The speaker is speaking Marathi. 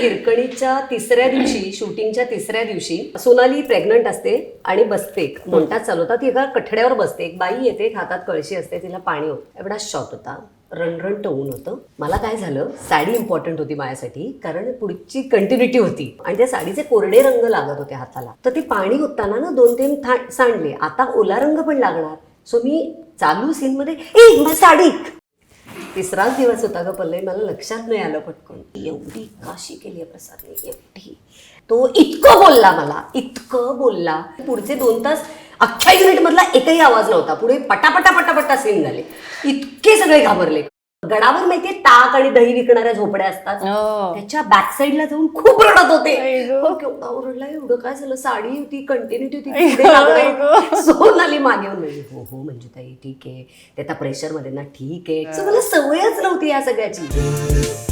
हिरकणीच्या तिसऱ्या दिवशी शूटिंगच्या तिसऱ्या दिवशी सोनाली प्रेग्नंट असते आणि बसते म्हणतात चालवतात ती एका कठड्यावर बसते. एक बाई येते एक हातात कळशी असते तिला पाणी होतं. एवढा शॉट होता. रणरण टवून होतं. मला काय झालं साडी इम्पॉर्टंट होती माझ्यासाठी कारण पुढची कंटिन्युटी होती. आणि त्या साडीचे कोरडे रंग लागत होते हाताला. तर ते पाणी होताना ना दोन तीन सांडले. आता ओला रंग पण लागणार. सो मी चालू सीन मध्ये ए साडी! तिसराच दिवस होता ग पल्लवी. मला लक्षात नाही आलं पटकन. एवढी काशी केली आहे प्रसादने एवढी. तो इतकं बोलला मला इतकं बोलला. पुढचे दोन तास अख्ख्या युनिट मधला एकही आवाज नव्हता. पुढे पटापटा पटापटा सीन झाले. इतके सगळे घाबरले. गडावर माहितीये ताक आणि दही विकणाऱ्या झोपड्या असतात. हो. त्याच्या बॅक साईडला जाऊन खूप रडत होते. केवढा ओरडला एवढं काय झालं? साडी होती कंटिन्युटी होती मागे येऊन म्हणजे हो हो म्हणजे ताई ठीक आहे. ते आता प्रेशरमध्ये ना ठीक आहे. So मला सवयच नव्हती या सगळ्याची.